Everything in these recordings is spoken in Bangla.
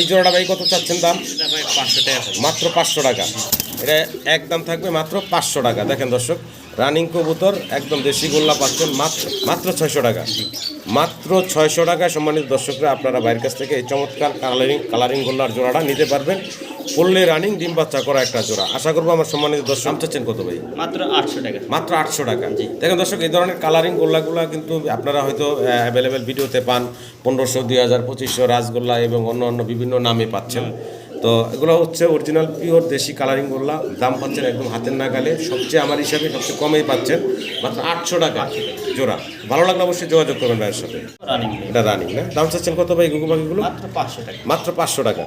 এই জোড়াটা ভাই কত চাচ্ছেন দাম? পাঁচশো মাত্র পাঁচশো টাকা। এটা একদম থাকবে মাত্র পাঁচশো টাকা। দেখেন দর্শক রানিং কবুতর একদম দেশি গোল্লা পাচ্ছেন মাত্র মাত্র ছয়শো টাকা। মাত্র ছয়শো টাকা সম্মানিত দর্শকরা আপনারা বাইরের কাছ থেকে এই চমৎকার কালারিং কালারিং গোল্লার জোড়াটা নিতে পারবেন। পড়লে রানিং ডিম বাচ্চা করা একটা জোড়া। আশা করব আমার সম্মানিত দর্শক দাম চাচ্ছেন কত ভাই? মাত্র আটশো টাকা। মাত্র আটশো টাকা। দেখেন দর্শক এই ধরনের কালারিং গোল্লাগুলা কিন্তু আপনারা হয়তো অ্যাভেলেবেল ভিডিওতে পান। পনেরোশো দুই হাজার পঁচিশশো রাসগোল্লা এবং অন্য অন্য বিভিন্ন নামে পাচ্ছেন। তো এগুলো হচ্ছে অরিজিনাল পিওর দেশি কালারিং গোল্লা দাম পাচ্ছেন একদম হাতের নাগালে। সবচেয়ে আমার হিসাবে সবচেয়ে কমেই পাচ্ছেন। মাত্র আটশো টাকা জোড়া। ভালো লাগলে অবশ্যই যোগাযোগ করবেন ভাইয়ের সাথে। রানিং এটা রানিং না? দাম চাচ্ছেন কত ভাই গুগু পাখিগুলো? মাত্র পাঁচশো টাকা। মাত্র পাঁচশো টাকা।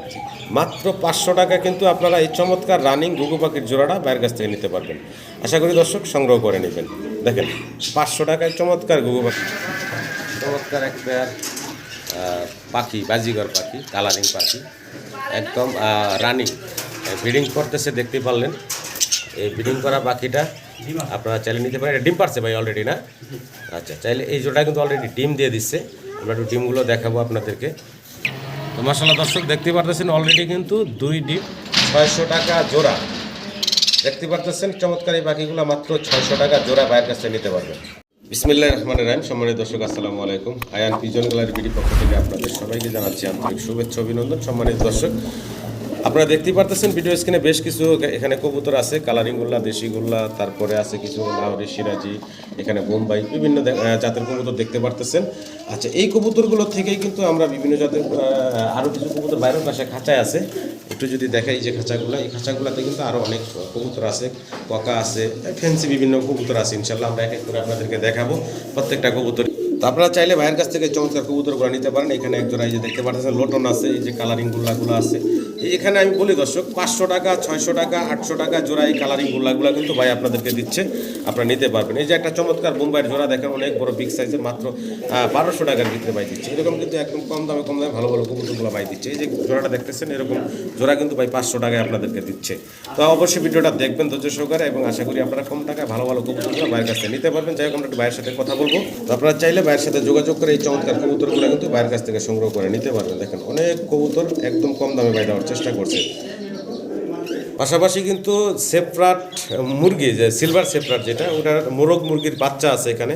মাত্র পাঁচশো টাকা কিন্তু আপনারা এই চমৎকার রানিং গুগু পাখির জোড়াটা বাইরের কাছ থেকে নিতে পারবেন। আশা করি দর্শক সংগ্রহ করে নেবেন। দেখেন পাঁচশো টাকায় চমৎকার গুগু পাখি। চমৎকার এক পেয়ার পাখি বাজিগর পাখি কালারিং পাখি। একদম রানিং। ব্রিডিং করতেছে দেখতে পারলেন। এই ব্রিডিং করা পাখিটা আপনারা চাইলে নিতে পারেন। এটা ডিম পারছে ভাই অলরেডি না? আচ্ছা চাইলে এই জোটা কিন্তু অলরেডি ডিম দিয়ে দিচ্ছে। আমরা একটু ডিমগুলো দেখাবো আপনাদেরকে। তো মাসাল্লাহ দর্শক, দেখতে পারতেছেন অলরেডি কিন্তু দুই ডিম, ছয়শো টাকা জোড়া। দেখতে পারতেছেন, চমৎকার এই পাখিগুলো মাত্র ছয়শো টাকা জোড়া বাইরের কাছে নিতে পারবেন। বিসমিল্লাহ রহমান রাহিম। সম্মানিত দর্শক, আসসালামু আলাইকুম। আয়ান পিজন গ্যালারি বিডি পক্ষ থেকে আপনাদের সবাইকে জানাচ্ছি আন্তরিক শুভেচ্ছা, অভিনন্দন। সম্মানিত দর্শক আপনারা দেখতেই পারতেছেন ভিডিও স্ক্রিনে বেশ কিছু এখানে কবুতর আছে কালারিং গোল্লা দেশি গোল্লা তারপরে আছে কিছু লাহরি, সিরাজি, এখানে বোম্বাই, বিভিন্ন জাতের কবুতর দেখতে পারতেছেন। আচ্ছা এই কবুতরগুলো থেকেই কিন্তু আমরা বিভিন্ন জাতের আরও কিছু কবুতর বাইরের পাশে খাঁচায় আছে। একটু যদি দেখাই যে খাঁচাগুলো, এই খাঁচাগুলোতে কিন্তু আরও অনেক কবুতর আছে ককা আছে ফ্যান্সি বিভিন্ন কবুতর আছে, ইনশাল্লাহ আমরা এক এক করে আপনাদেরকে দেখাবো প্রত্যেকটা কবুতর। আপনারা চাইলে ভাইয়ের কাছ থেকে চমৎকার কবুতরগুলো নিতে পারেন। এখানে একজোড়া এই যে দেখতে পাচ্ছেন লোটন আছে, এই যে কালারিং গুল্লাগুলো আছে। এখানে আমি বলি দর্শক, পাঁচশো টাকা, ছয়শো টাকা, আটশো টাকা জোড়া এই কালারিং গুল্লাগুলো কিন্তু ভাই আপনাদেরকে দিচ্ছে, আপনারা নিতে পারবেন। এই যে একটা চমৎকার বোম্বাইয়ের জোড়া দেখেন, অনেক বড় বিগ সাইজের মাত্র বারোশো টাকার ভিতরে বাই দিচ্ছে। এরকম কিন্তু একদম কম দামে কম দামে ভালো ভালো কবুতরগুলো বাই দিচ্ছে। এই যে জোড়াটা দেখতেছেন, এরকম জোড়া কিন্তু ভাই পাঁচশো টাকায় আপনাদেরকে দিচ্ছে। তো অবশ্যই ভিডিওটা দেখবেন ধৈর্য সহকারে এবং আশা করি আপনারা কম টাকায় ভালো ভালো কবুতরগুলো বাইরের কাছ নিতে পারবেন। যাই হোক, আমরা একটু ভাইয়ের সাথে কথা বলব। তো আপনারা চাইলে ভাইয়ের সাথে যোগাযোগ করে এই চমৎকার কবুতরগুলো কিন্তু বাইরের কাছ থেকে সংগ্রহ করে নিতে পারবেন। দেখেন, অনেক কবুতর একদম কম দামে বাই দেওয়ার চেষ্টা করছে। পাশাপাশি কিন্তু সেপ্রাট মুরগি, যে সিলভার সেপ্রাট যেটা ওটার মোরগ মুরগির বাচ্চা আছে এখানে।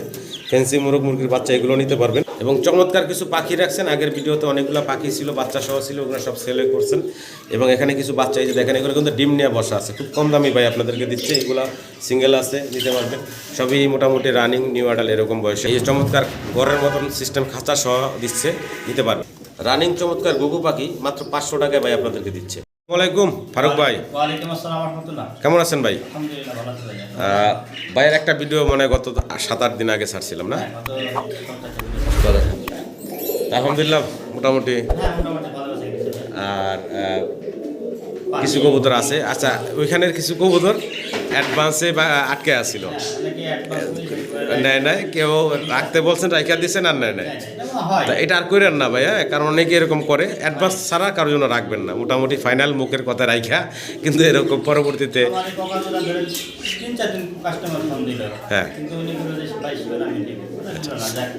ফ্যান্সি মোরগ মুরগির বাচ্চা, এগুলো নিতে পারবেন। এবং চমৎকার কিছু পাখি রাখছেন। আগের ভিডিওতে অনেকগুলো পাখি ছিল, বাচ্চা সহ ছিল, ওগুলো সব সেলে করছেন। এবং এখানে কিছু বাচ্চা এই যে দেখেন, এগুলো কিন্তু ডিম নিয়ে বসা আছে। খুব কম দামি ভাই আপনাদেরকে দিচ্ছে। এগুলো সিঙ্গেল আছে, নিতে পারবেন। সবই মোটামুটি রানিং নিউ আডাল এরকম বয়সে। এই চমৎকার ঘরের মতন সিস্টেম খাঁচা সহ দিচ্ছে, নিতে পারবেন। রানিং চমৎকার গুগু পাখি মাত্র পাঁচশো টাকায় ভাই আপনাদেরকে দিচ্ছে। আসসালামাইকুম ফারুক ভাই। কেমন আছেন ভাই? ভাইয়ের একটা ভিডিও মনে হয় গত সাত আট দিন আগে ছাড়ছিলাম না? হ্যাঁ। আলহামদুলিল্লাহ মোটামুটি। হ্যাঁ আর কিছু কবুতর আছে। আচ্ছা ওইখানের কিছু কবুতর অ্যাডভান্সে বা আটকে আসছিল নাকি অ্যাডভান্স নেয় কেউ রাখতে বলছেন রাইখা দিচ্ছেন আর নেয় নাই? হয় তা এটা আর করেন না ভাই হ্যাঁ কারণ অনেকে এরকম করে। অ্যাডভান্স ছাড়া কারোর জন্য রাখবেন না। মোটামুটি ফাইনাল মুখের কথা রাইখা কিন্তু এরকম পরবর্তীতে হ্যাঁ।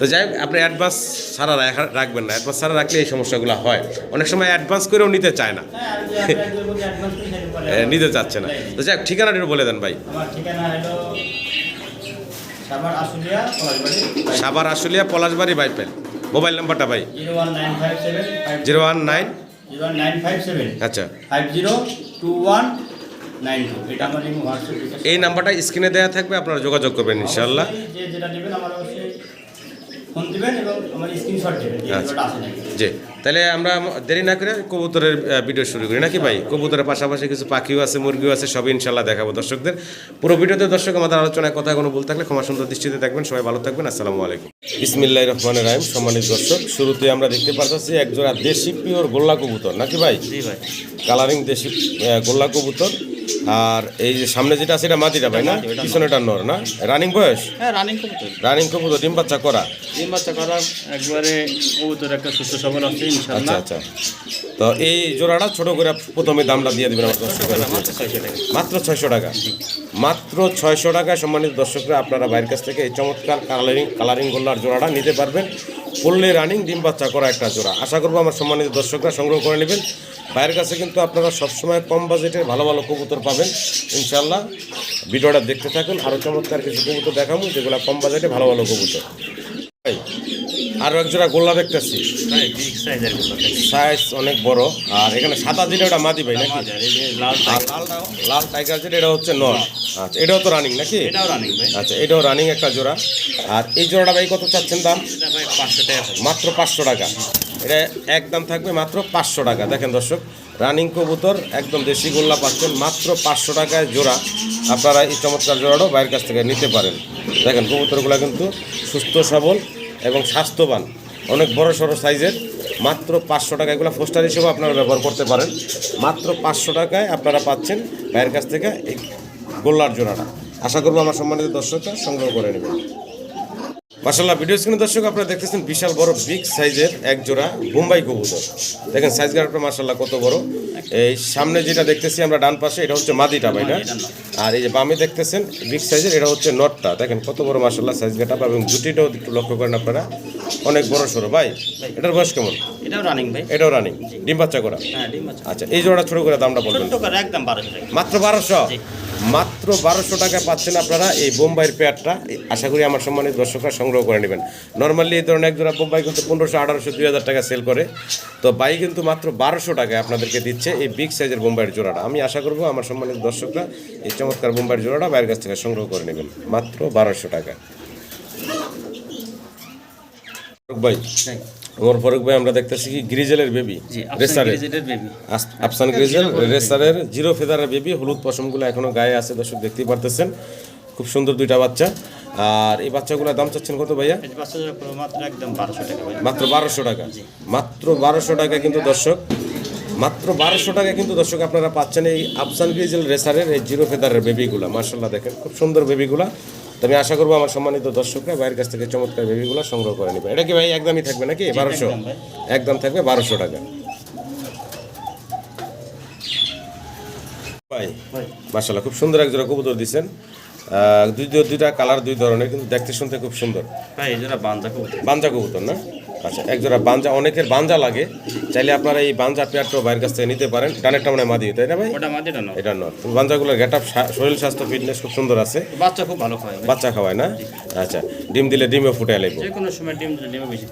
তো যাই হোক, আপনি অ্যাডভান্স ছাড়া রাখবেন না। অ্যাডভান্স ছাড়া রাখলে এই সমস্যাগুলো হয়। অনেক সময় অ্যাডভান্স করেও নিতে চায় না। হ্যাঁ নিতে চাচ্ছে না। তো যাই হোক, ঠিকানাটা বলে দেন ভাই। আমার ঠিকানা হলো সাবার আশুলিয়া পলাশবাড়ি সাবার আশুলিয়া পলাশবাড়ি বাইপেল মোবাইল নাম্বারটা ভাই? জিরো ওয়ান নাইন আচ্ছা। এই নাম্বারটা স্ক্রিনে দেওয়া থাকবে আপনারা যোগাযোগ করবেন ইনশাল্লাহ ফোন দিবেন এবং আমার স্ক্রিনশট দেবেন যে আচ্ছা। জি। তাহলে আমরা দেরি না করে কবুতরের ভিডিও শুরু করি। নাকি ভাই? কবুতরের পাশাপাশি কিছু পাখিও আছে মুরগিও আছে সবই ইনশাল্লাহ দেখাবো দর্শকদের। পুরো ভিডিওতে দর্শক আমাদের আলোচনায় কথা কোনো ভুল থাকলে ক্ষমা সুন্দর দৃষ্টিতে দেখবেন। সবাই ভালো থাকবেন। আসসালামু আলাইকুম। ইসমিল্লাহ রহমান রাহিম। সম্মানিত দর্শক শুরুতে আমরা দেখতে পাচ্ছি একজোড়া দেশি পিওর গোল্লা কবুতর। নাকি ভাই? জি ভাই। কালারিং দেশি গোল্লা কবুতর। আর এই যে সামনে যেটা আছে এটা মাটিটা ভাই না? পিছনেটা নর না? রানিং বয়স? হ্যাঁ রানিং কবুতর। রানিং কবুতর ডিম বাচ্চা করা? ডিম বাচ্চা করা একবারে কবুতর একটা সুস্থ সবল আছে আচ্ছা ইনশাআল্লাহ। আচ্ছা তো এই জোড়াটা ছোট করে প্রথমে দামটা দিয়ে দিবেন মাত্র ছয়শো টাকা। মাত্র ছয়শো টাকা। সম্মানিত দর্শকরা আপনারা বাইরের কাছ থেকে এই চমৎকার কালারিং কালারিং গোল্লার জোড়াটা নিতে পারবেন। পল্লে রানিং, ডিম বাচ্চা করা একটা জোড়া। আশা করব আমার সম্মানিত দর্শকরা সংগ্রহ করে নেবেন। বাইরের কাছে কিন্তু আপনারা সবসময় কম বাজেটে ভালো ভালো কবুতর পাবেন ইনশাল্লাহ ভিডিওটা দেখতে থাকুন। আরও চমৎকার কিছু কবুতর দেখাবো, যেগুলো কম বাজেটে ভালো ভালো কবুতর। আরও এক জোড়া গোল্লা দেখতেছি সাইজ অনেক বড়। আর এখানে সাদা যেটা ওটা মাদি ভাই নাকি? লাল টাইগার যেটা এটা হচ্ছে নর। আচ্ছা এটাও তো রানিং নাকি? এটাও রানিং ভাই। আচ্ছা এটাও রানিং একটা জোড়া। আর এই জোড়াটা ভাই কত চাচ্ছেন দাম? মাত্র পাঁচশো টাকা। এটা একদম থাকবে মাত্র পাঁচশো টাকা। দেখেন দর্শক রানিং কবুতর একদম দেশি গোল্লা পাচ্ছেন মাত্র পাঁচশো টাকায় জোড়া। আপনারা এই চমৎকার জোড়াটাও বাইরের কাছ থেকে নিতে পারেন। দেখেন কবুতরগুলো কিন্তু সুস্থ সবল। এবং স্বাস্থ্যবান। অনেক বড় সড়ো সাইজের। মাত্র পাঁচশো টাকা এগুলো ফোস্টার হিসেবে আপনারা ব্যবহার করতে পারেন। মাত্র পাঁচশো টাকায় আপনারা পাচ্ছেন ভাইয়ের কাছ থেকে এই গোল্লার জোড়াটা। আশা করব আমার সম্মানিত দর্শকরা সংগ্রহ করে নেবেন। মাসাল্লাহ ভিডিও স্ক্রিনে দর্শক আপনারা দেখতেছেন বিশাল বড় বিগ সাইজের এক জোড়া বোম্বাই কবুতর। দেখেন সাইজ গাড়াটা মাসাল্লাহ কত বড়। এই সামনে যেটা দেখতেছি আমরা ডান পাশে এটা হচ্ছে মাদিটা ভাই না আর এই যে বামে দেখতেছেন বিগ সাইজের এটা হচ্ছে নটটা। দেখেন কত বড় মাসাল্লাহ সাইজ গাটা এবং জুটিটাও একটু লক্ষ্য করেন আপনারা। অনেক বড় সড়ো ভাই এটার বয়স কেমন? এটাও রানিং ভাই। এটাও রানিং ডিম বাচ্চা করা? হ্যাঁ আচ্ছা এই জোড়া ছোট করে দামটা বলবেন। একদম বারোশো মাত্র বারোশো? মাত্র বারোশো টাকা পাচ্ছেন আপনারা এই বোম্বাইয়ের পেয়ারটা আশা করি আমার সম্মানিত দর্শকরা সংগ্রহ করে নেবেন। নর্মালি এই ধরনের এক জোড়া বোম্বাই কিন্তু পনেরোশো আঠারোশো দুই হাজার টাকা সেল করে। তো বাই কিন্তু মাত্র বারোশো টাকায় আপনাদেরকে দিচ্ছে এই বিগ সাইজের বোম্বাইয়ের জোড়াটা। আমি আশা করব আমার সম্মানিত দর্শকরা এই চমৎকার বোম্বাইয়ের জোড়াটা বাইরের কাছ থেকে সংগ্রহ করে নেবেন। মাত্র বারোশো টাকা। ভাই আমার ফারুক ভাই আমরা দেখতেছি কি গ্রিজেলের বেবি রেসারের আপনার বেবি আস- আফসান গ্রিজেল রেসারের জিরো ফেদারের বেবি হলুদ পশমগুলো এখনও গায়ে আছে দর্শক দেখতেই পারতেছেন। খুব সুন্দর দুইটা বাচ্চা। আর এই বাচ্চাগুলোর দাম চাচ্ছেন কত ভাইয়া? মাত্র বারোশো টাকা মাত্র বারোশো টাকা? কিন্তু দর্শক মাত্র বারোশো টাকা কিন্তু দর্শক আপনারা পাচ্ছেন এই আফসান গ্রিজেল রেসারের এই জিরো ফেদারের বেবিগুলো। মার্শাল্লাহ দেখেন খুব সুন্দর বেবিগুলা। তো আমি আশা করব আমার সম্মানিত দর্শকরা বাইরের কাছ থেকে চমৎকার বেবিগুলো সংগ্রহ করে নেবে। এটা কি ভাই একদমই থাকবে নাকি? বারোশো? একদম থাকবে বারোশো টাকা। ভাই মাসাল্লাহ খুব সুন্দর এক জোড়া কবুতর দিচ্ছেন দুই দুই- দুইটা কালার দুই ধরনের কিন্তু দেখতে শুনতে খুব সুন্দর। হ্যাঁ এই জন্য বাঞ্জা কবুতর। বাঞ্জা কবুতর না? আচ্ছা এক জোড়া বাঞ্জা অনেকের বাঞ্জা লাগে। চাইলে আপনারা এই বাঞ্জা পেয়ারটাও বাইরের কাছ থেকে নিতে পারেন। ডানেরটা মানে মাদি তাই না ভাই? নয় এটা নয় বাঞ্জাগুলোর গেট আপ শরীর স্বাস্থ্য ফিটনেস খুব সুন্দর আছে। বাচ্চা খুব ভালো খায় বাচ্চা খাওয়ায় না? আচ্ছা ডিম দিলে ডিমে ফুটে লাগবে যে কোনো সময় ডিম দিলে ডিমে বেশি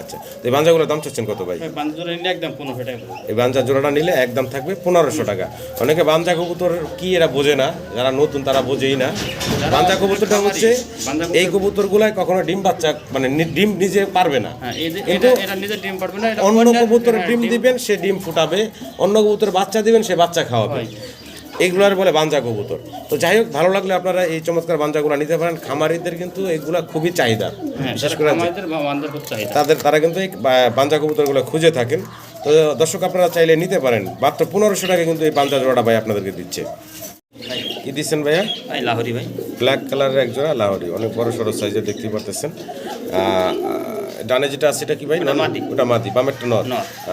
আচ্ছা তো এই বাঞ্জাগুলোর দাম চাচ্ছেন কত ভাই? জোড়া নিলে একদম পনেরোশো টাকা এই বাঞ্জা জোড়াটা নিলে একদম থাকবে পনেরোশো টাকা। অনেকে বাঞ্জা কবুতর কি এরা বোঝে না যারা নতুন তারা বোঝেই না। বাঞ্জা কবুতরটা হচ্ছে এই কবুতরগুলাই কখনো ডিম বাচ্চা মানে ডিম নিজে পারবে না। হ্যাঁ কিন্তু অন্য কবুতরের হ্যাঁ, ডিম দিবেন সে ডিম ফুটাবে। অন্য কবুতরের বাচ্চা দিবেন সে বাচ্চা খাওয়াবে। এইগুলার বলে বাঞ্জা কবুতর। তো যাই হোক ভালো লাগলে আপনারা এই চমৎকার বাঞ্জাগুলো নিতে পারেন। খামারিদের কিন্তু এগুলা খুবই চাহিদা হ্যাঁ বিশেষ করে তাদের তারা কিন্তু এই বাঞ্জা কবুতরগুলো খুঁজে থাকেন। তো দর্শক আপনারা চাইলে নিতে পারেন। মাত্র পনেরোশো টাকা কিন্তু এই বাঞ্জা জোড়াটা ভাই আপনাদেরকে দিচ্ছে। কি দিচ্ছেন ভাইয়া? লাহরি ভাই। ব্ল্যাক কালারের এক জোড়া লাহরি। অনেক বড় সড়ো সাইজের দেখতে পারতেছেন। ডানে যেটা আছে এটা কি ভাই? মাদি। ওটা মাদি বামেরটা নর।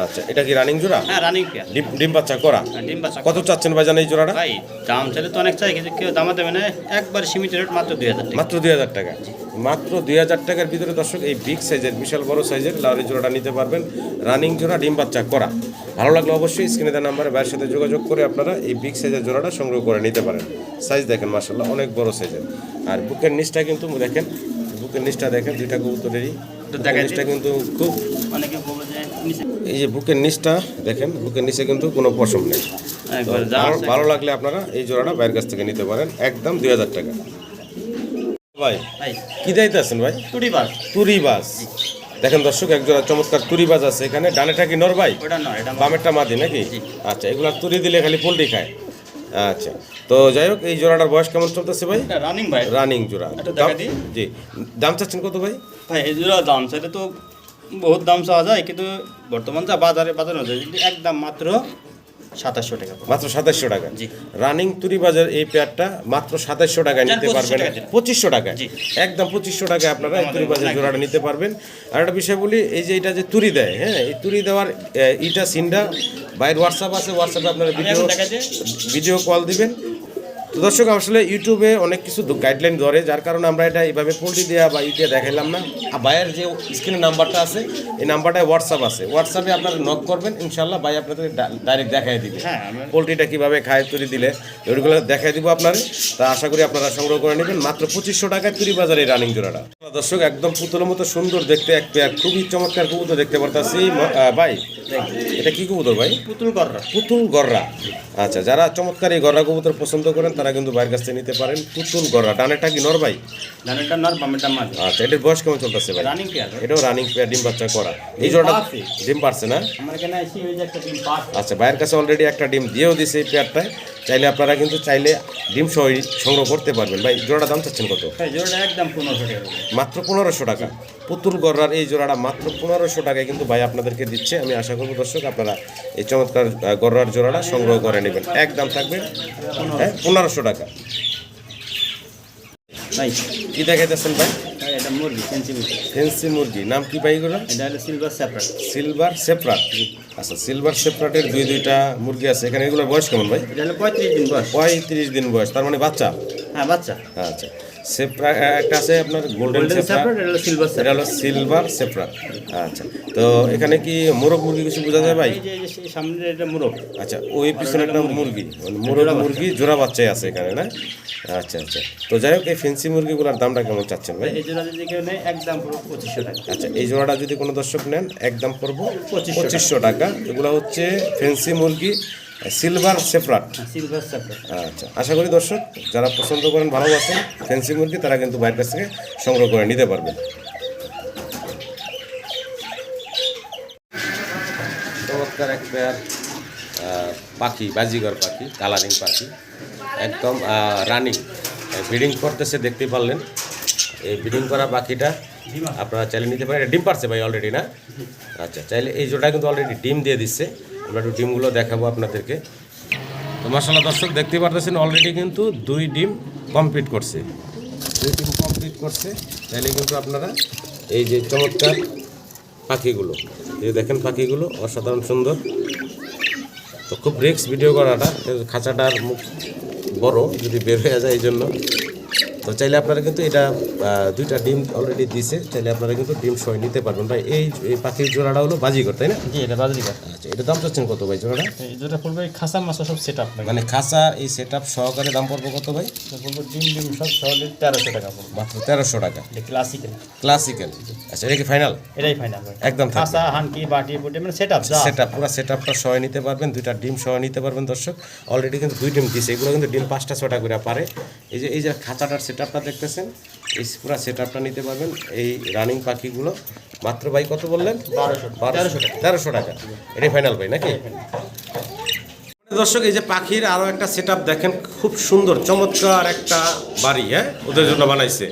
আচ্ছা এটা কি রানিং জোড়া? হ্যাঁ রানিং ডিম ডিম বাচ্চা করা। হ্যাঁ, ডিম বাচ্চা কত চাচ্ছেন ভাই জানেন এই জোড়াটা? ভাই দাম চাইলে তো অনেক চাই কিন্তু কেউ দামা দেবে না একবার সীমিত রেট মাত্র দুই হাজার টাকা। মাত্র দুই হাজার টাকা। মাত্র দুই হাজার টাকার ভিতরে দর্শক এই বিগ সাইজের বিশাল বড় সাইজের লাউরি জোড়াটা নিতে পারবেন। রানিং জোড়া ডিম বাচ্চা করা। ভালো লাগলে অবশ্যই স্ক্রিনে দেওয়া নাম্বারে ভাইয়ের সাথে যোগাযোগ করে আপনারা এই বিগ সাইজের জোড়াটা সংগ্রহ করে নিতে পারেন। সাইজ দেখেন মার্শাল্লাহ অনেক বড় সাইজের আর বুকের নিচটা কিন্তু দেখেন বুকের নিচটা দেখেন দুইটা কবুতরেরই বুকের কিন্তু খুব এই যে বুকের নিচটা দেখেন বুকের নিচে কিন্তু কোনো পশম নেই। ভালো- লাগলে আপনারা এই জোড়াটা বাইরের কাছ থেকে নিতে পারেন একদম দুই হাজার টাকা। ভাই কি দায়িত্ব আছেন ভাই? বাস। তুরি বাস। দেখেন দর্শক এক জোড়া চমৎকার তুরি বাজ আছে এখানে। ডানেটা কি নর ভাই? বামেরটা মাদি নাকি? আচ্ছা এগুলা তুরি দিলে খালি পোলট্রি খায়। আচ্ছা তো যাই হোক এই জোড়াটার বয়স কেমন চলতেছে ভাই? রানিং ভাই। রানিং জোড়া। দাম- জি। দাম চাচ্ছেন কত ভাই? ভাই এই জোড়া দাম চাইলে তো বহুত দাম চাওয়া যায় কিন্তু বর্তমান যা বাজারে বাজার অনুযায়ী কিন্তু একদম মাত্র সাতাশশো টাকা মাত্র সাতাশশো টাকা। জি। রানিং তুরি বাজার এই পেয়ারটা মাত্র সাতাশশো টাকায় নিতে পারবেন। পঁচিশশো টাকায়। জি। একদম পঁচিশশো টাকায় আপনারা এই তুরি বাজার। জোড়াটা নিতে পারবেন। আর একটা বিষয় বলি এই যে এটা যে তুরি দেয় হ্যাঁ এই তুরি দেওয়ার ইটা সিনটা বাইরের হোয়াটসঅ্যাপ আছে হোয়াটসঅ্যাপে আপনারা ভিডিও ভিডিও কল দিবেন। তো দর্শক আসলে ইউটিউবে অনেক কিছু গাইডলাইন ধরে যার কারণে আমরা এটা এইভাবে পোল্ট্রি দেওয়া বা ইয়ে দেখাইলাম না। আর ভাইয়ের যে স্ক্রিনে নাম্বারটা আছে এই নাম্বারটায় হোয়াটসঅ্যাপ আছে। হোয়াটসঅ্যাপে আপনারা নক করবেন ইনশাল্লাহ ভাই আপনাদের ডাইরেক্ট দেখাই দিবে। হ্যাঁ পোলট্রিটা কীভাবে খায় তৈরি দিলে ওইগুলো দেখাই দিব আপনারা তা আশা করি আপনারা সংগ্রহ করে নেবেন। মাত্র পঁচিশশো টাকায় তুরি বাজারে রানিং জোড়াটা। দর্শক একদম পুতুলের মতো সুন্দর দেখতে এক পেয়ার খুবই চমৎকার কবুতর দেখতে পারতাছি। ভাই এটা কি কবুতর ভাই? পুতুল কররা পুতুল গররা। আচ্ছা যারা চমৎকার এই গররা কবুতর পছন্দ করেন তারা কিন্তু বাইরের কাছ থেকে নিতে পারেন পুতুল গড়া ডানেরটা কি নর ভাই? ডানেরটা নর বামেরটা আচ্ছা এটার বয়স কেমন চলতেছে ভাই? রানিং পেয়ার এটাও রানিং পেয়ার ডিম বাচ্চা করা। এই জোড়াটা ডিম পারছে না? আমার ওই যে একটা ডিম আচ্ছা ভাইয়ের কাছে অলরেডি একটা ডিম দিয়েও দিছে এই পেয়ারটায় চাইলে আপনারা কিন্তু চাইলে ডিম সহ সংগ্রহ করতে পারবেন। ভাই জোড়াটা দাম চাচ্ছেন কত? জোড়াটা একদম পনেরোশো টাকা। মাত্র পনেরোশো টাকা। পুতুল গড়ার এই জোড়াটা মাত্র পনেরোশো টাকায় কিন্তু ভাই আপনাদেরকে দিচ্ছে। আমি আশা করব দর্শক আপনারা এই চমৎকার গড়ার জোড়াটা সংগ্রহ করে নেবেন। একদম থাকবে হ্যাঁ পনেরোশো। টাকা। কি দেখাইতেছেন ভাই? মুরগি ফেন্সি মুরগি। নাম কি ভাই এগুলো? এটা হলো সিলভার সেপারেট সিলভার সেপ্রাট আচ্ছা সিলভার সেপ্রাটের দুই দুইটা মুরগি আছে। এখানে এগুলোর বয়স কেমন ভাই? এটা হলো পঁয়ত্রিশ দিন বয়স। পঁয়ত্রিশ দিন বয়স। তার মানে বাচ্চা? হ্যাঁ বাচ্চা। আচ্ছা। সেপ্রা একটা আছে আপনার গোল্ডেন গোল্ডেন এটা হলো সিলভার সেপ্রা আচ্ছা। তো এখানে কি মোরগ মুরগি কিছু বোঝা যায় ভাই? সামনে এটা মুরগ। আচ্ছা ওই পিছনে একটা মুরগি। মানে মোরগ মুরগি জোড়া বাচ্চাই আছে এখানে না? আচ্ছা আচ্ছা। তো যাই হোক এই ফেন্সি মুরগিগুলোর দামটা কেমন চাচ্ছেন ভাই? এই জোড়া যদি কেউ নেয় একদম পুরো পঁচিশশো টাকা। আচ্ছা এই জোড়াটা যদি কোনো দর্শক নেন একদম পড়ব 2500 পঁচিশশো টাকা। এগুলো হচ্ছে ফেন্সি মুরগি সিলভার সেপ্রাট সিলভার সেপারেট আচ্ছা আশা করি দর্শক যারা পছন্দ করেন ভালোবাসেন ফেন্সি মুরগি তারা কিন্তু বাইরের কাছ থেকে সংগ্রহ করে নিতে পারবেন। চমৎকার এক পেয়ার পাখি বাজিগর পাখি কালারিং পাখি। একদম রানিং। ব্রিডিং করতেছে দেখতে পারলেন। এই ব্রিডিং করা পাখিটা আপনারা চাইলে নিতে পারেন। ডিম পারছে ভাই অলরেডি না? আচ্ছা চাইলে এই জোটা কিন্তু অলরেডি ডিম দিয়ে দিচ্ছে। আমরা একটু ডিমগুলো দেখাবো আপনাদেরকে। তো মাসাল্লাহ দর্শক দেখতে পারতেছেন অলরেডি কিন্তু দুই ডিম কমপ্লিট করছে। দুই ডিম কমপ্লিট করছে। তাহলে কিন্তু আপনারা এই যে চমৎকার পাখিগুলো, এই দেখেন পাখিগুলো, অসাধারণ সুন্দর। তো খুব রিক্স ভিডিও করাটা খাঁচাটার মুখ বড় যদি বের হয়ে যায় এই জন্য। তো চাইলে আপনারা কিন্তু এটা দুইটা ডিম অলরেডি দিছে চাইলে আপনারা কিন্তু ডিম সহ নিতে পারবেন। ভাই এই এই পাখির জোড়াটা হলো বাজিগর তাই না? জি এটা বাজরিকা আচ্ছা এটা দাম চাচ্ছেন কত ভাই জোড়াটা? এই জোড়া পড়বে খাসা মাছা সব সেট আপ মানে খাঁচা এই সেট আপ সহকারে দাম পড়ব কত ভাই? পড়বে ডিম ডিম সব সহলে তেরোশো টাকা পড়বে। মাত্র তেরোশো টাকা। এটা ক্লাসিক্যাল ক্লাসিক্যাল আচ্ছা এটা কি ফাইনাল এটাই ফাইনাল একদম। খাসা হানকি বাটি বুটি মানে সেট আপ সেট আপ পুরো সেট আপটা সহ নিতে পারবেন দুইটা ডিম সহ নিতে পারবেন দর্শক। অলরেডি কিন্তু দুই ডিম দিছে এগুলো কিন্তু ডিম পাঁচটা ছটা করে পারে। এই যে এই যে খাঁচাটার সেট আপটা দেখতেছেন এই পুরো সেট আপটা নিতে পারবেন। এই রানিং পাখিগুলো মাত্র ভাই কত বললেন? বারোশো টাকা। তেরোশো টাকা। এটাই ফাইনাল ভাই নাকি? দর্শক এই যে পাখির আরও একটা সেট দেখেন খুব সুন্দর চমৎকার একটা বাড়ি হ্যাঁ? ওদের জন্য বানাইছে।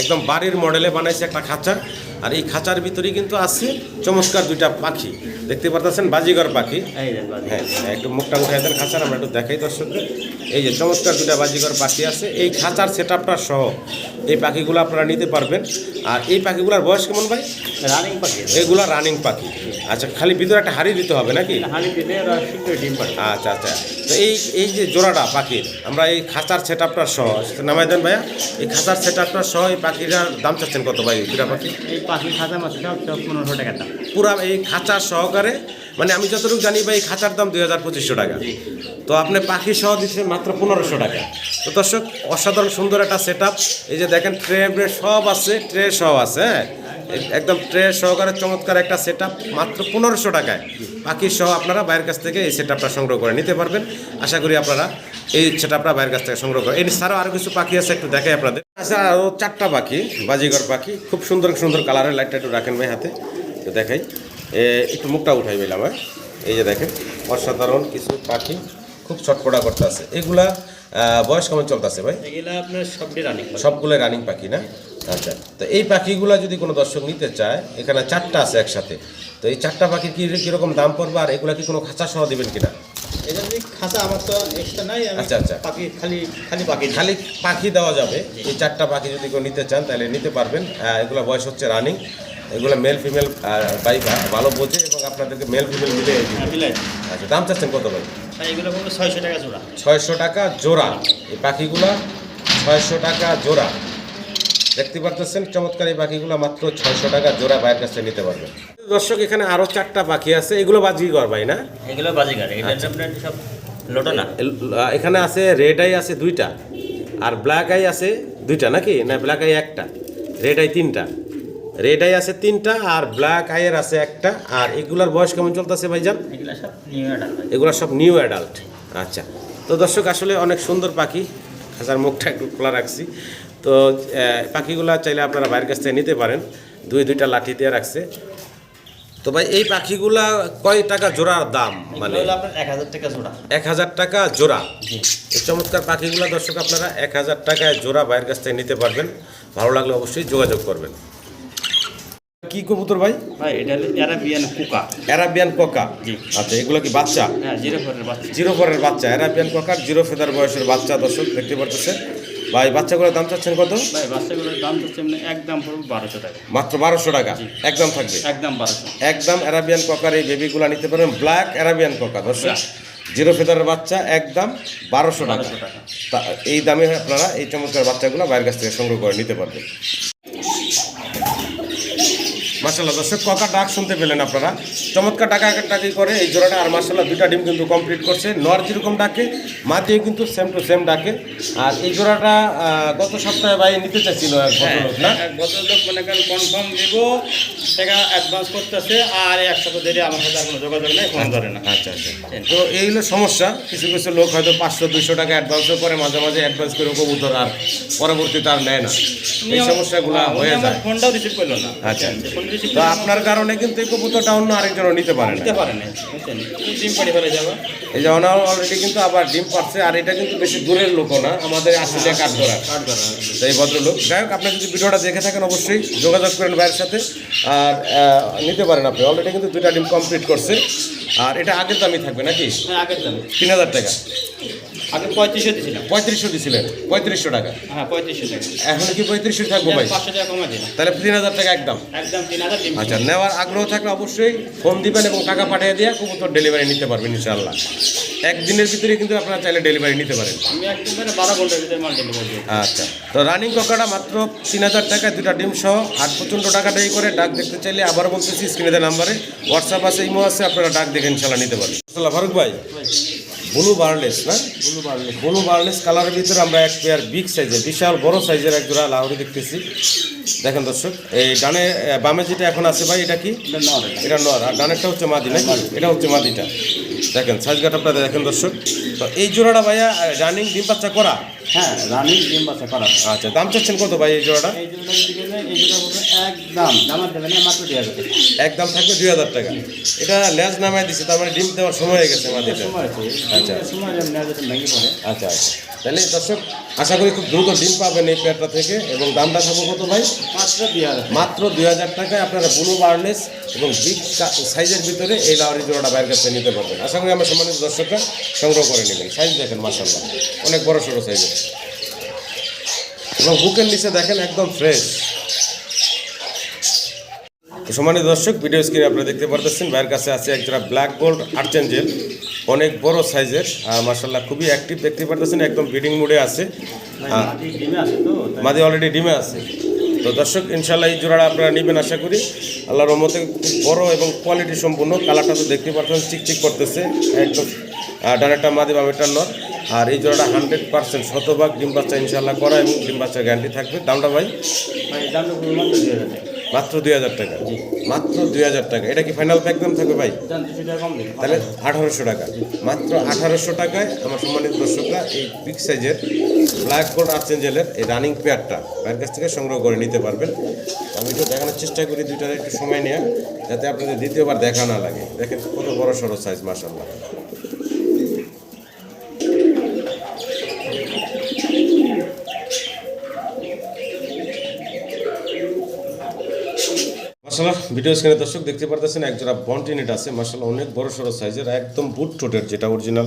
একদম বাড়ির মডেলে বানাইছে একটা খাঁচা আর এই খাঁচার ভিতরেই কিন্তু আছে চমৎকার দুইটা পাখি। দেখতে পারতেছেন? বাজিগর পাখি। হ্যাঁ হ্যাঁ, একটু মুখটা উঠাই দেন খাঁচার আমরা একটু দেখাই দর্শকদের। এই যে চমৎকার দুটা বাজিগর পাখি আছে। এই খাঁচার সেট সহ এই পাখিগুলো আপনারা নিতে পারবেন। আর এই পাখিগুলোর বয়স কেমন ভাই? রানিং পাখি এগুলা রানিং পাখি। আচ্ছা খালি ভিতরে একটা হাড়ি দিতে হবে নাকি? আচ্ছা আচ্ছা। তো এই এই যে জোড়াটা পাখির আমরা এই খাঁচার সেট আপটা সহ নামাই দেন ভাইয়া। এই খাঁচার সেট আপটা সহ এই পাখিটার দাম চাচ্ছেন কত ভাই দুটা পাখি? পাখি খাঁচা মাছ সব পনেরোশো টাকা দাম। পুরা এই খাঁচা সহকারে মানে আমি যতটুকু জানি বা এই খাঁচার দাম দুই হাজার পঁচিশশো টাকা। তো আপনি পাখি সহ দিচ্ছে মাত্র পনেরোশো টাকা। তো দর্শক অসাধারণ সুন্দর একটা সেট এই যে দেখেন ট্রে সব আছে ট্রে সব আছে হ্যাঁ? একদম ট্রে সহকারে চমৎকার একটা সেট মাত্র পনেরোশো টাকায়। পাখি সহ আপনারা বাইরের কাছ থেকে এই সেট সংগ্রহ করে নিতে পারবেন। আশা করি আপনারা এই সেট আপটা বাইরের কাছ থেকে সংগ্রহ করে এই ছাড়াও আরও কিছু পাখি আছে একটু দেখাই আপনাদের। আচ্ছা আরও চারটা পাখি বাজিগর পাখি। খুব সুন্দর সুন্দর কালারের লাইটটা একটু রাখেন ভাই হাতে। তো দেখাই। একটু মুখটা উঠাই পেলাম হ্যাঁ। এই যে দেখেন অসাধারণ কিছু পাখি খুব ছটপটা করতে আছে এগুলা বয়স কেমন চলতেছে ভাই? এগুলো আপনার সবগুলো রানিং পাখি না? আচ্ছা তো এই পাখিগুলো যদি কোনো দর্শক নিতে চায় এখানে চারটা আছে একসাথে। তো এই চারটা পাখির কি কীরকম দাম পড়বে আর এগুলা কি কোনো খাঁচা সহ দিবেন কিনা? এটা যদি খাসা আমার তো এক্সট্রা নাই আচ্ছা, আচ্ছা। পাখি খালি খালি পাখি খালি পাখি দেওয়া যাবে। এই চারটা পাখি যদি কেউ নিতে চান তাহলে নিতে পারবেন। এগুলা বয়স হচ্ছে রানিং এগুলো মেল ফিমেল ভালো বোঝে এবং আপনাদেরকে মেল ফিমেল মিলে আচ্ছা দাম চাচ্ছেন কত ভাই? ভাই এগুলো ছয়শো টাকা জোড়া। ছয়শো টাকা জোড়া। এই পাখিগুলা ছয়শো টাকা জোড়া। দেখতে পারতেছেন চমৎকার এই পাখিগুলো মাত্র ছয়শো টাকা জোড়া বাইরের কাছে নিতে পারবেন। দর্শক এখানে আরও চারটা পাখি আছে এগুলো বাজিগর ভাই না? এগুলো বাজিগার সব লোটো এখানে আছে রেড আই আছে দুইটা আর ব্ল্যাক আই আছে দুইটা নাকি? না ব্ল্যাক আই একটা রেড আই তিনটা। রেড আই আছে তিনটা আর ব্ল্যাক আইয়ের আছে একটা আর এগুলার বয়স কেমন চলতেছে ভাইজান? এগুলো সব নিউ এগুলো সব নিউ অ্যাডাল্ট আচ্ছা। তো দর্শক আসলে অনেক সুন্দর পাখি। খাঁচার মুখটা একটু খোলা রাখছি। তো পাখিগুলো চাইলে আপনারা বাইরের কাছ থেকে নিতে পারেন। দুই দুইটা লাঠি দিয়ে রাখছে। তো ভাই এই পাখিগুলা কয় টাকা জোড়ার দাম? মানে এক হাজার টাকা জোড়া। এক হাজার টাকা জোড়া। এই চমৎকার পাখিগুলো দর্শক আপনারা এক হাজার টাকায় জোড়া বাইরের কাছ থেকে নিতে পারবেন। ভালো লাগলে অবশ্যই যোগাযোগ করবেন। কি কবুতর ভাই? ভাই এটা অ্যারাবিয়ান কুকা। অ্যারাবিয়ান কোকা। জি। আচ্ছা এগুলো কি বাচ্চা? হ্যাঁ জিরো ফোরের বাচ্চা। জিরো পরের বাচ্চা। অ্যারাবিয়ান কোকার জিরো ফেদার বয়সের বাচ্চা দর্শক দেখতে পারতেছে ভাই বাচ্চাগুলোর দাম চাচ্ছেন কত? ভাই বাচ্চাগুলোর দাম চাচ্ছেন একদম পড়বে বারোশো টাকা। মাত্র বারোশো টাকা? একদম থাকবে? একদম বারোশো। একদম অ্যারাবিয়ান কোকার এই বেবিগুলো নিতে পারেন ব্ল্যাক অ্যারাবিয়ান কোকা দর্শক। জিরো ফেদারের বাচ্চা একদম বারোশো টাকা। এই দামে আপনারা এই চমৎকার বাচ্চাগুলো বাইরের কাছ থেকে সংগ্রহ করে নিতে পারবেন। মাসাল্লাহ দর্শক ককা ডাক শুনতে পেলেন আপনারা। চমৎকার ডাকা ডাকি করে এই জোড়াটা আর মাসাল্লাহ দুটা ডিম কিন্তু কমপ্লিট করছে। নর যেরকম ডাকে মাটিও কিন্তু সেম টু সেম ডাকে। আর এই জোড়াটা গত সপ্তাহে ভাই নিতে চাইছিল এক ভদ্রলোক না? এক ভদ্রলোক মনে করেন কনফার্ম দিব টাকা অ্যাডভান্স করতেছে আর এক সপ্তাহ দেরি আমার সাথে কোনো যোগাযোগ নেই ফোন ধরে না। আচ্ছা আচ্ছা তো এই হলো সমস্যা কিছু কিছু লোক হয়তো পাঁচশো দুইশো টাকা অ্যাডভান্সও করে মাঝে মাঝে অ্যাডভান্স করে কবুতর আর পরবর্তীতে আর নেয় না। এই সমস্যাগুলো হ্যাঁ, হয়ে যায়। ফোনটাও রিসিভ করল না। আচ্ছা রিসিভ তো আপনার কারণে কিন্তু এই কবুতরটা অন্য আরেকজনও নিতে পারে নিতে পারে না ডিম পাড়ি ফেলে যাবে। এই যে ওনার অলরেডি কিন্তু আবার ডিম পাচ্ছে আর এটা কিন্তু বেশি দূরের লোকও না আমাদের আসলে কাঠ ধরা তো এই ভদ্রলোক। যাই হোক আপনি যদি ভিডিওটা দেখে থাকেন অবশ্যই যোগাযোগ করেন ভাইয়ের সাথে। আর নিতে পারেন আপনি। অলরেডি কিন্তু দুইটা ডিম কমপ্লিট করছে। আর এটা আগের দামই থাকবে নাকি? হ্যাঁ আগের দামে। তিন হাজার টাকা। আগে পঁয়ত্রিশশো দিয়েছিলাম পঁয়ত্রিশশো দিছিলেন পঁয়ত্রিশশো টাকা। হ্যাঁ পঁয়ত্রিশশো টাকা। এখন কি পঁয়ত্রিশশো থাকব ভাই? পাঁচশো টাকা কমা দিলাম। তাহলে তিন হাজার টাকা একদম। একদম তিন হাজার আচ্ছা নেওয়ার আগ্রহ থাকলে অবশ্যই ফোন দিবেন এবং টাকা পাঠিয়ে দিয়ে কবুতর ডেলিভারি নিতে পারবেন ইনশাআল্লাহ। একদিনের ভিতরে কিন্তু আপনারা চাইলে ডেলিভারি নিতে পারেন। আচ্ছা তো রানিং ককাটা মাত্র তিন হাজার টাকায় দুটা ডিম সহ আর প্রচণ্ড টাকাটা এই করে ডাক দেখতে চাইলে আবার বলতেছি স্ক্রিনে দেওয়া নাম্বারে হোয়াটসঅ্যাপ আছে ইমো আছে আপনারা ডাক দেখে ইনশাল্লাহ নিতে পারেন ফারুক ভাই। ব্লু বার্লেস না? ব্লু ব্লু বার্লেস কালারের ভিতরে আমরা এক পেয়ার বিগ সাইজের বিশাল বড় সাইজের এক জোড়া লাহরি দেখতেছি। দেখেন দর্শক এই ডানে বামে যেটা এখন আছে ভাই এটা কি? এটা নর আর ডানেরটা হচ্ছে মাদি নাকি? এটা হচ্ছে মাদিটা। দেখেন সাইজ গাট আপনাদের দেখেন দর্শক। তো এই জোড়াটা ভাইয়া রানিং ডিম বাচ্চা করা? হ্যাঁ রানিং ডিম বাচ্চা করা। আচ্ছা দাম চাচ্ছেন কত ভাই এই জোড়াটা? একদম থাকবে দুই হাজার টাকা। এটা লেজ নামায় দিছে তার মানে ডিম দেওয়ার সময় হয়ে গেছে মাদিটা। আচ্ছা। পড়ে আচ্ছা আচ্ছা। তাহলে দর্শক আশা করি খুব দ্রুত ডিম পাবেন এই পেয়ারটা থেকে এবং দামটা থাকবে কত ভাই? মাত্র যাবে মাত্র দুই হাজার টাকায় আপনারা ব্লু বার্নেস এবং বিগ সাইজের ভিতরে এই লাউরি জোড়াটা বাইরের কাছে নিতে পারবেন। আশা করি আমার সম্মানিত দর্শকরা সংগ্রহ করে নেবেন। সাইজ দেখেন মাসাল্লাহ অনেক বড় সড়ো সাইজের এবং বুকের নিচে দেখেন একদম ফ্রেশ। সম্মানিত দর্শক ভিডিও স্ক্রিনে আপনারা দেখতে পারতেছেন ভাইয়ের কাছে আছে একজোড়া ব্ল্যাক গোল্ড আর্চেঞ্জেল অনেক বড় সাইজের মাসাল্লাহ খুবই অ্যাক্টিভ দেখতে পারতেছেন একদম ব্রিডিং মুডে আছে। মাদি অলরেডি ডিমে আছে। তো দর্শক ইনশাল্লাহ এই জোড়াটা আপনারা নেবেন আশা করি। আল্লাহর রহমতে খুব বড় এবং কোয়ালিটি সম্পূর্ণ কালারটা তো দেখতে পাচ্ছেন চিকচিক করতেছে একদম ডানেরটা মাদি বামেরটা নর। আর এই জোড়াটা হান্ড্রেড পার্সেন্ট শতভাগ ডিম বাচ্চা ইনশাল্লাহ করা এবং ডিম বাচ্চা গ্যারান্টি থাকবে। দামটা ভাই? দামটা মাত্র দুই হাজার টাকা। মাত্র দুই হাজার টাকা। এটা কি ফাইনাল প্যাক দাম থাকবে ভাই? তাহলে আঠারোশো টাকা। মাত্র আঠারোশো টাকায় আমার সম্মানিত দর্শকরা এই বিগ সাইজের ব্ল্যাক গোল্ড আর্চেঞ্জেলের এই রানিং পেয়ারটা বাইরের কাছ থেকে সংগ্রহ করে নিতে পারবেন। আমি একটু দেখানোর চেষ্টা করি দুইটার একটু সময় নেওয়া যাতে আপনাদের দ্বিতীয়বার দেখা না লাগে। দেখেন কত বড় সড়ো সাইজ মাসাল্লাহ মাসাল্লাহ ভিডিও স্ক্রিনে দর্শক দেখতে পারতেছেন একজোড়া বন্টিনেট আছে। মাসাল্লাহ অনেক বড় সড়ো সাইজের একদম বুট ঠোঁটের যেটা অরিজিনাল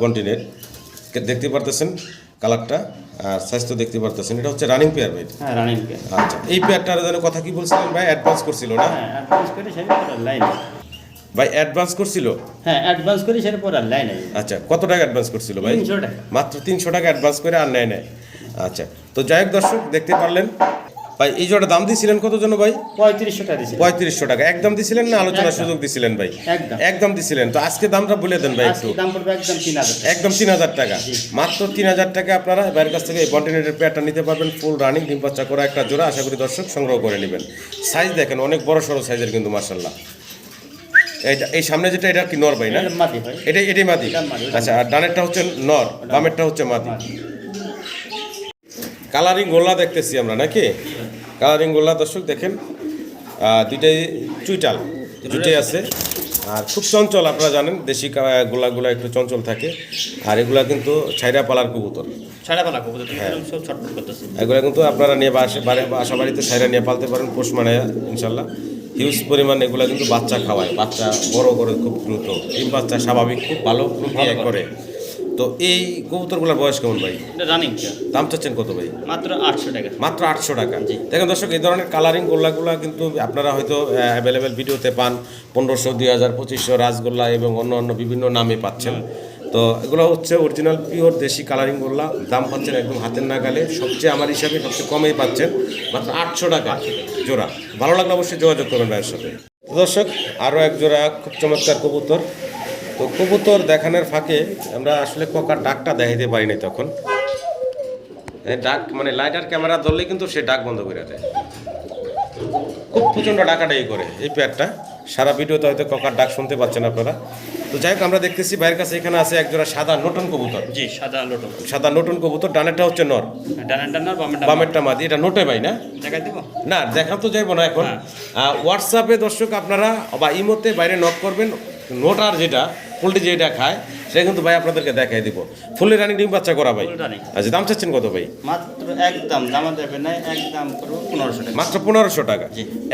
বন্টিনেট দেখতে পারতেছেন কালারটা আর সাইজ তো দেখতে পারতেছেন। এটা হচ্ছে রানিং পেয়ার ভাই। হ্যাঁ রানিং পেয়ার আচ্ছা এই পেয়ারটার জন্য কথা কি বলছিলেন ভাই? অ্যাডভান্স করছিল না? অ্যাডভান্স করে সেটা লাইন ভাই অ্যাডভান্স করছিল? হ্যাঁ অ্যাডভান্স করে সেটা পরে লাইন আছে। আচ্ছা কত টাকা অ্যাডভান্স করছিল ভাই? তিনশো টাকা। মাত্র তিনশো টাকা অ্যাডভান্স করে আর নেয় নেয় আচ্ছা তো যাই হোক দর্শক দেখতে পারলেন। ভাই এই জোড়া দাম দিয়েছিলেন কত জন্য ভাই? পঁয়ত্রিশশো টাকা পঁয়ত্রিশশো টাকা। একদম দিছিলেন না আলোচনার সুযোগ দিছিলেন ভাই? একদম। একদম দিছিলেন। তো আজকে দামটা বলে দেন ভাই একটু। দাম পড়বে একদম তিন হাজার টাকা। মাত্র তিন হাজার টাকা আপনারা বাইরের কাছ থেকে এই পেয়ারটা নিতে পারবেন ফুল রানিং ডিম বাচ্চা করা একটা জোড়া। আশা করি দর্শক সংগ্রহ করে নেবেন। সাইজ দেখেন অনেক বড় সড়ো সাইজের কিন্তু মার্শাল্লাহ এইটা এই সামনে যেটা এটা কি নর ভাই না? এটা এটাই এটাই মাদি? আচ্ছা আর ডানেরটা হচ্ছে নর বামেরটা হচ্ছে মাদি। কালারিং গোল্লা দেখতেছি আমরা নাকি? কালারিং গোল্লা দর্শক দেখেন দুইটাই চুইটাল দুইটাই আছে। আর খুব চঞ্চল আপনারা জানেন দেশি গোলাগুলা একটু চঞ্চল থাকে। আর এগুলা কিন্তু ছাইরা পালার কবুতর। সব এগুলো কিন্তু আপনারা নিয়ে বাসা বাড়িতে ছাইরা নিয়ে পালতে পারেন পোষ মানে ইনশাল্লাহ। হিউজ পরিমাণ এগুলা কিন্তু বাচ্চা খাওয়ায়। বাচ্চা বড় করে খুব দ্রুত। ডিম বাচ্চা স্বাভাবিক খুব ভালো করে। তো এই কবুতরগুলোর বয়স কেমন ভাই? রানিং দাম চাচ্ছেন কত ভাই? মাত্র আটশো টাকা। মাত্র আটশো টাকা। দেখেন দর্শক এই ধরনের কালারিং গোল্লাগুলো কিন্তু আপনারা হয়তো অ্যাভেলেবেল ভিডিওতে পান। পনেরোশো দুই হাজার পঁচিশশো রাসগোল্লা এবং অন্য অন্য বিভিন্ন নামে পাচ্ছেন। তো এগুলো হচ্ছে অরিজিনাল পিওর দেশি কালারিং গোল্লা। দাম পাচ্ছেন একদম হাতের নাগালে। সবচেয়ে আমার হিসাবে সবচেয়ে কমেই পাচ্ছেন। মাত্র আটশো টাকা জোড়া। ভালো লাগলে অবশ্যই যোগাযোগ করবেন ভাইয়ের সাথে। দর্শক আরও এক জোড়া খুব চমৎকার কবুতর। তো কবুতর দেখানোর ফাঁকে আমরা আসলে ককার ডাকটা দেখাইতে পারি পারিনি তখন। ডাক মানে লাইটার ক্যামেরা ধরলে কিন্তু সে ডাক বন্ধ করে দেয়। খুব প্রচণ্ড ডাকাডাকি করে এই পেয়ারটা সারা ভিডিওতে হয়তো ককার ডাক শুনতে পাচ্ছেন আপনারা। তো যাই হোক আমরা দেখতেছি বাইরের কাছে এখানে আছে একজোড়া সাদা নটন কবুতর। জি সাদা লোটো সাদা নটন কবুতর ডানেরটা হচ্ছে নর। ডানার বামেরটা মাদি এটা নোটে ভাই না? দেখাই দিব? না দেখা তো যাইবো না এখন। হ্যাঁ। হোয়াটসঅ্যাপে দর্শক আপনারা বা ইমোতে বাইরে নক করবেন। নোটার যেটা পোলট্রি যেটা খায় সেটা কিন্তু ভাই আপনাদেরকে দেখাই দিব। ফুলে রানিং ডিম বাচ্চা করা ভাই। আচ্ছা দাম চাচ্ছেন কত ভাই? মাত্র একদম দামা দেবে না একদম পনেরোশো টাকা। মাত্র পনেরোশো টাকা।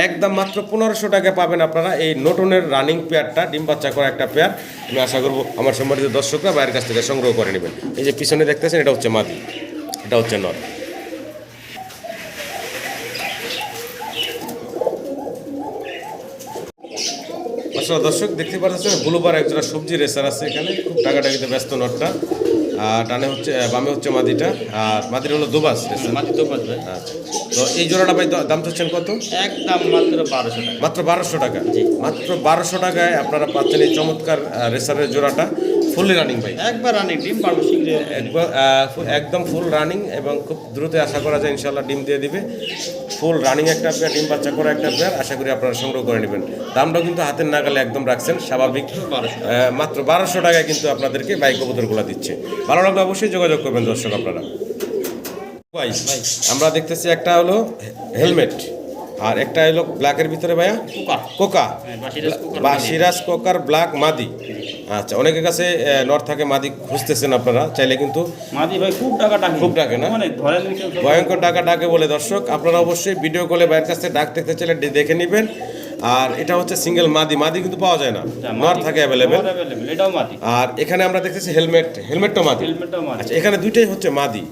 একদম মাত্র পনেরোশো টাকা পাবেন আপনারা এই নটনের রানিং পেয়ারটা ডিম বাচ্চা করা একটা পেয়ার। আমি আশা করব আমার সম্মানিত দর্শকরা বাইরের কাছ থেকে সংগ্রহ করে নেবেন। এই যে পিছনে দেখতেছেন এটা হচ্ছে মাদি এটা হচ্ছে নর আসলে দর্শক দেখতে পাচ্ছেন ব্লুবার একজোড়া সবজি রেসার আছে এখানে। খুব টাকাটাকিতে ব্যস্ত নটটা। আর ডানে হচ্ছে বামে হচ্ছে মাদিটা। আর মাদির হলো দুবাস রেসার। মাটি তো পাঁচবে আচ্ছা। তো এই জোড়াটা ভাই দাম চাচ্ছেন কত? একদম মাত্র বারোশো টাকা। মাত্র বারোশো টাকা। মাত্র বারোশো টাকায় আপনারা পাচ্ছেন এই চমৎকার রেসারের জোড়াটা। ফুললি রানিং ভাই একবার রানিং ডিম পারব একদম ফুল রানিং এবং খুব দ্রুত আশা করা যায় ইনশাল্লাহ ডিম দিয়ে দিবে। ফুল রানিং একটা পেয়ার ডিম বাচ্চা করা একটা পেয়ার আশা করি আপনারা সংগ্রহ করে নেবেন। দামটাও কিন্তু হাতের নাগালে একদম রাখছেন স্বাভাবিক। মাত্র বারোশো টাকায় কিন্তু আপনাদেরকে বাইক কবুতরগুলো দিচ্ছে। ভালো লাগলে অবশ্যই যোগাযোগ করবেন দর্শক আপনারা। ভাই আমরা দেখতেছি একটা হলো হেলমেট আর একটা হলো ব্ল্যাকের ভিতরে ভাইয়া? কোকা কোকা হ্যাঁ, বাসিরাজ কোকার ব্ল্যাক মাদি। আচ্ছা অনেকের কাছে নর্থ থাকে মাদি খুঁজতেছেন আপনারা চাইলে কিন্তু মাদি ভাই খুব টাকা টাকা খুব ডাকে না? মানে ভয়ঙ্কর ডাকা ডাকে বলে দর্শক আপনারা অবশ্যই ভিডিও কলে বাইরের কাছ থেকে ডাক দেখতে চাইলে দেখে নেবেন। আর এটা হচ্ছে সিঙ্গেল মাদি মাদি কিন্তু পাওয়া যায় না। নর থাকে অ্যাভেলেবেল নর এটাও মাদি। আর এখানে আমরা দেখতেছি হেলমেট হেলমেটটা মাদি। হেলমেটটাও মাদি। আচ্ছা এখানে দুইটাই হচ্ছে মাদি।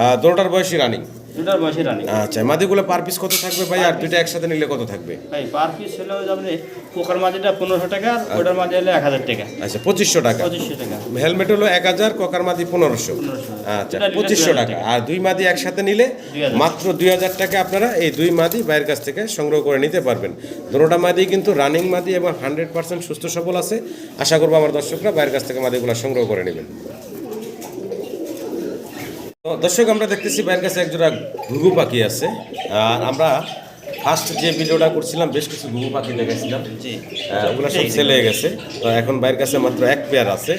আহ, দুটোটার বয়সী রানিং। দুটার বয়সে রানিং। আচ্ছা মাদিগুলো পার পিস কত থাকবে ভাই? আর দুইটা একসাথে নিলে কত থাকবে? ভাই পার পিস হলেও যাবে পোকার মাদিটা পনেরোশো টাকা আর ওটার মাদি হলে এক হাজার টাকা। আচ্ছা পঁচিশশো টাকা। পঁচিশশো টাকা। হেলমেট হলো এক হাজার কোকার মাদি পনেরোশো। আচ্ছা পঁচিশশো টাকা। আর দুই মাদি একসাথে নিলে মাত্র দুই হাজার টাকা আপনারা এই দুই মাদি বাইরের কাছ থেকে সংগ্রহ করে নিতে পারবেন। দুটোটা মাদি কিন্তু রানিং মাদি এবং হান্ড্রেড পার্সেন্ট সুস্থ সবল আছে। আশা করব আমার দর্শকরা বাইরের কাছ থেকে মাদিগুলো সংগ্রহ করে নেবেন। দর্শক আমরা দেখতেছি বাইরের কাছে একজোড়া ঘুঘু পাখি আছে। আর আমরা ফার্স্ট যে ভিডিওটা করছিলাম বেশ কিছু ঘুঘু পাখি দেখেছিলাম ওগুলো সব সেল হয়ে গেছে। তো এখন বাইরের কাছে মাত্র এক পেয়ার আছে।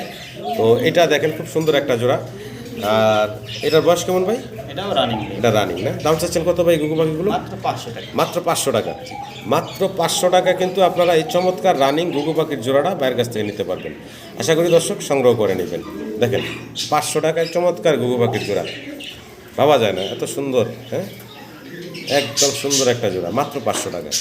তো এটা দেখেন খুব সুন্দর একটা জোড়া। আর এটার বয়স কেমন ভাই? এটাও রানিং এটা রানিং না? দাম চাচ্ছেন কত ভাই গুগু পাখিগুলো? মাত্র পাঁচশো টাকা। মাত্র পাঁচশো টাকা। মাত্র পাঁচশো টাকা কিন্তু আপনারা এই চমৎকার রানিং গুগু পাখির জোড়াটা বাইরের কাছ থেকে নিতে পারবেন। আশা করি দর্শক সংগ্রহ করে নেবেন। দেখেন পাঁচশো টাকায় চমৎকার গুগু পাখির জোড়া। ভাবা যায় না এত সুন্দর হ্যাঁ? একদম সুন্দর একটা জোড়া মাত্র পাঁচশো টাকা